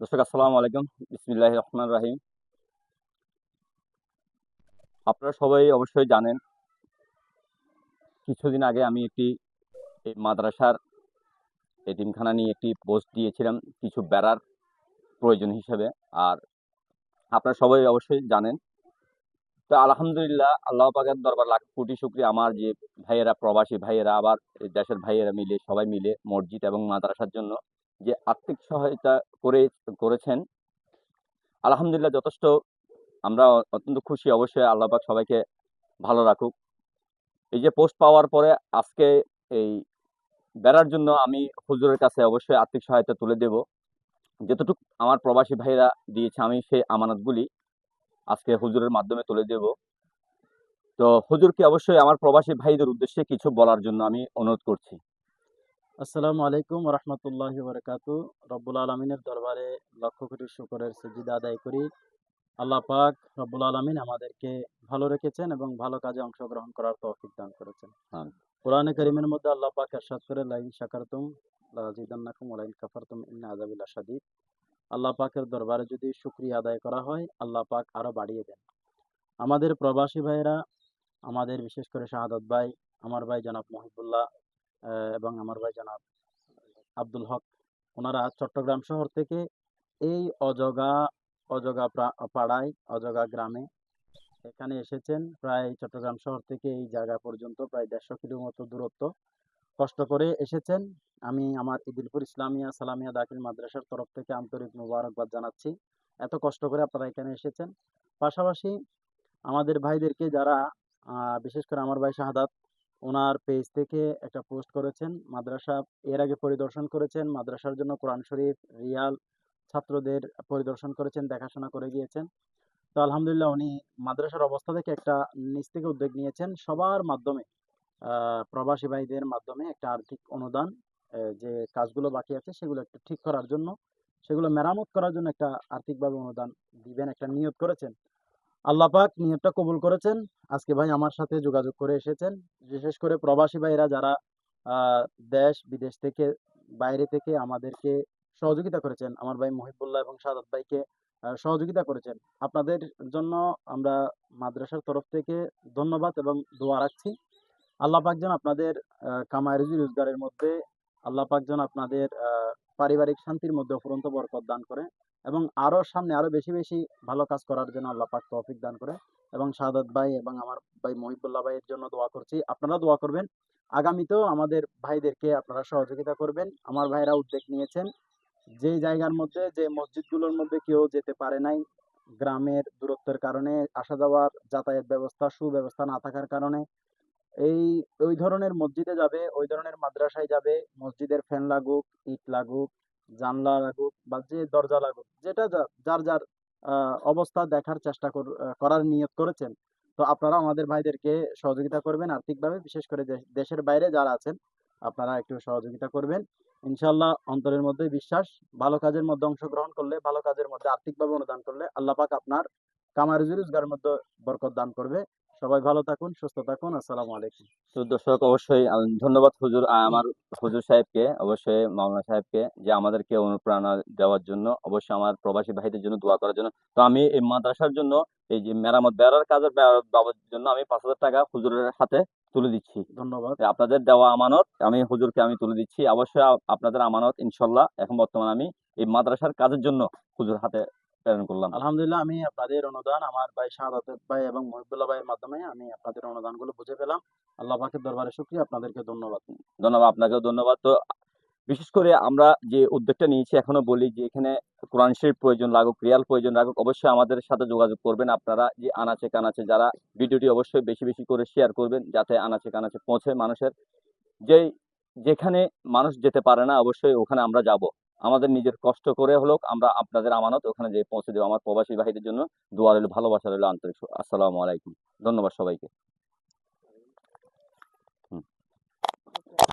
দর্শক, আসসালামু আলাইকুম। বিসমিল্লাহ রহমান রাহিম। আপনারা সবাই অবশ্যই জানেন, কিছুদিন আগে আমি একটি এই মাদ্রাসার এতিমখানা নিয়ে একটি পোস্ট দিয়েছিলাম কিছু বেড়ার প্রয়োজন হিসেবে। আর আপনারা সবাই অবশ্যই জানেন। তো আলহামদুলিল্লাহ, আল্লাহ পাকের দরবার লাখ কোটি শুক্রিয়া। আমার যে ভাইয়েরা, প্রবাসী ভাইয়েরা, আবার দেশের ভাইয়েরা মিলে, সবাই মিলে মসজিদ এবং মাদ্রাসার জন্য যে আর্থিক সহায়তা করে, করেছেন। আলহামদুলিল্লাহ যথেষ্ট। আমরা অত্যন্ত খুশি অবশ্যই আল্লাহ পাক সবাইকে ভালো রাখুক। এই যে পোস্ট পাওয়ার পরে আজকে এই বেড়ার জন্য আমি হুজুরের কাছে অবশ্যই আর্থিক সহায়তা তুলে দেব। যতটুকু আমার প্রবাসী ভাইরা দিয়েছে আমি সেই আমানতগুলি আজকে হুজুরের মাধ্যমে তুলে দেব। তো হুজুরকে অবশ্যই আমার প্রবাসী ভাইদের উদ্দেশ্যে কিছু বলার জন্য আমি অনুরোধ করছি। আসসালামু আলাইকুম রহমতুল্লাহ বরকাতু। রব্বুল আলমিনের দরবারে লক্ষ কোটি শুকরের সজিদা আদায় করি। আল্লাহ পাক রব্বুল আলমিন আমাদেরকে ভালো রেখেছেন এবং ভালো কাজে অংশগ্রহণ করার তৌফিক দান করেছেন। কোরআনে করিমের মধ্যে আল্লাহ পাক এরশাদ করে লাইন শাকারতুম লাজিদান্নাকুম ওয়ালাইন কাফারতুম ইন্না আযাবিল শাদীদ আল্লাহ পাকের দরবারে যদি শুকরিয়া আদায় করা হয় আল্লাহ পাক আরও বাড়িয়ে দেন। আমাদের প্রবাসী ভাইরা আমাদের বিশেষ করে শাহাদত ভাই আমার ভাই জনাব মহিবুল্লাহ এবং আমার ভাই জনাব আব্দুল হক। ওনারা চট্টগ্রাম শহর থেকে এই অজগা অজগা পাড়ায়, অজগা গ্রামে এখানে এসেছেন। প্রায় চট্টগ্রাম শহর থেকে এই জায়গা পর্যন্ত প্রায় দেড়শো কিলোর মতো দূরত্ব কষ্ট করে এসেছেন। আমি আমার ইদিলপুর ইসলামিয়া সালামিয়া দাখিল মাদ্রাসার তরফ থেকে আন্তরিক মোবারকবাদ জানাচ্ছি। এত কষ্ট করে আপনারা এখানে এসেছেন। পাশাপাশি আমাদের ভাইদেরকে যারা বিশেষ করে আমার ভাই শাহাদাত ওনার পেজ থেকে একটা পোস্ট করেছেন। মাদ্রাসা এর আগে পরিদর্শন করেছেন। মাদ্রাসার জন্য কোরআন শরীফ, রিয়াল ছাত্রদের পরিদর্শন করেছেন, দেখাশোনা করে গিয়েছেন। তো আলহামদুলিল্লাহ উনি মাদ্রাসার অবস্থা থেকে একটা নিজ থেকে উদ্যোগ নিয়েছেন। সবার মাধ্যমে প্রবাসী ভাইদের মাধ্যমে একটা আর্থিক অনুদান যে কাজগুলো বাকি আছে সেগুলো একটু ঠিক করার জন্য, সেগুলো মেরামত করার জন্য একটা আর্থিকভাবে অনুদান দিবেন, একটা নিয়োগ করেছেন। আল্লাহ পাক নিয়তটা কবুল করেছেন। আজকে ভাই আমার সাথে যোগাযোগ করে এসেছেন। বিশেষ করে প্রবাসী ভাইরা যারা দেশ বিদেশ থেকে, বাইরে থেকে আমাদেরকে সহযোগিতা করেছেন। আমার ভাই মহিবুল্লাহ এবং সাদাত ভাইকে সহযোগিতা করেছেন। আপনাদের জন্য আমরা মাদ্রাসার তরফ থেকে ধন্যবাদ এবং দোয়া রাখছি। আল্লাহ পাক যেন আপনাদের কামাই রুজি রোজগারের মধ্যে আল্লাহ পাক যেন আপনাদের পারিবারিক শান্তির মধ্যে অফুরন্ত বরকত দান করে এবং আরও সামনে আরও বেশি বেশি ভালো কাজ করার জন্য আল্লাহ পাক তৌফিক দান করে এবং শাহাদাত ভাই এবং আমার ভাই মহিবুল্লাহ ভাইয়ের জন্য দোয়া করছি। আপনারা দোয়া করবেন। আগামীতেও আমাদের ভাইদেরকে আপনারা সহযোগিতা করবেন। আমার ভাইরা উদ্যোগ নিয়েছেন। যে জায়গার মধ্যে, যে মসজিদগুলোর মধ্যে কেউ যেতে পারে নাই, গ্রামের দূরত্বের কারণে আসা যাওয়ার যাতায়াত ব্যবস্থা, সুব্যবস্থা না থাকার কারণে এই, ওই ধরনের মসজিদে যাবে, ওই ধরনের মাদ্রাসায় যাবে, মসজিদের ফ্যান লাগুক, ইট লাগুক, জানলা লাগুক বা যে দরজা লাগুক, যেটা যার যার অবস্থা দেখার চেষ্টা করার নিয়ত করেছেন। তো আপনারা আমাদের ভাইদেরকে সহযোগিতা করবেন আর্থিকভাবে, বিশেষ করে দেশের বাইরে যারা আছেন, আপনারা একটু সহযোগিতা করবেন। ইনশাল্লাহ অন্তরের মধ্যে বিশ্বাস, ভালো কাজের মধ্যে অংশগ্রহণ করলে, ভালো কাজের মধ্যে আর্থিকভাবে অনুদান করলে আল্লাহ পাক আপনার কামার রোজগারের মধ্যে বরকত দান করবে। সবাই ভালো থাকুন সুস্থ থাকুন আসসালামু আলাইকুম। তো দর্শক অবশ্যই ধন্যবাদ হুজুর আমার হুজুর সাহেবকে অবশ্যই মাওলানা সাহেবকে যে আমাদেরকে অনুপ্রেরণা দেওয়ার জন্য অবশ্যই আমার প্রবাসী ভাইদের জন্য দোয়া করার জন্য। তো আমি এই মাদ্রাসার জন্য এই যে মেরামত বেড়ার কাজের বাবদের জন্য আমি পাঁচ হাজার টাকা হুজুরের হাতে তুলে দিচ্ছি। ধন্যবাদ। আপনাদের দেওয়া আমানত আমি হুজুরকে আমি তুলে দিচ্ছি। অবশ্যই আপনাদের আমানত ইনশাল্লাহ এখন বর্তমানে আমি এই মাদ্রাসার কাজের জন্য হুজুর হাতে প্রেরণ করলাম। আলহামদুলিল্লাহ আমি আপনাদের অনুদান আমার ভাই শাহাদাত ভাই এবং মহিবুল্লাহ ভাইয়ের মাধ্যমে আমি আপনাদের অনুদানগুলো বুঝে পেলাম। আল্লাহ পাকের দরবারে শুকরিয়া আপনাদেরকে ধন্যবাদ। ধন্যবাদ আপনাকেও ধন্যবাদ। তো বিশেষ করে আমরা যে উদ্যোগটা নিয়েছি এখনও বলি যে এখানে কোরআন শরীফ প্রয়োজন লাগুক রিয়াল প্রয়োজন লাগুক অবশ্যই আমাদের সাথে যোগাযোগ করবেন আপনারা যে আনাচে কানাচে যারা ভিডিওটি অবশ্যই বেশি বেশি করে শেয়ার করবেন যাতে আনাচে কানাচে পৌঁছে মানুষের। যেই যেখানে মানুষ যেতে পারে না অবশ্যই ওখানে আমরা যাব। আমাদের নিজের কষ্ট করে হলেও আমরা আপনাদের আমানত ওখানে যে পৌঁছে দেবো। আমার প্রবাসী ভাইদের জন্য দোয়া রইল, ভালোবাসা রইল, আন্তরিক আসসালামু আলাইকুম। ধন্যবাদ সবাইকে।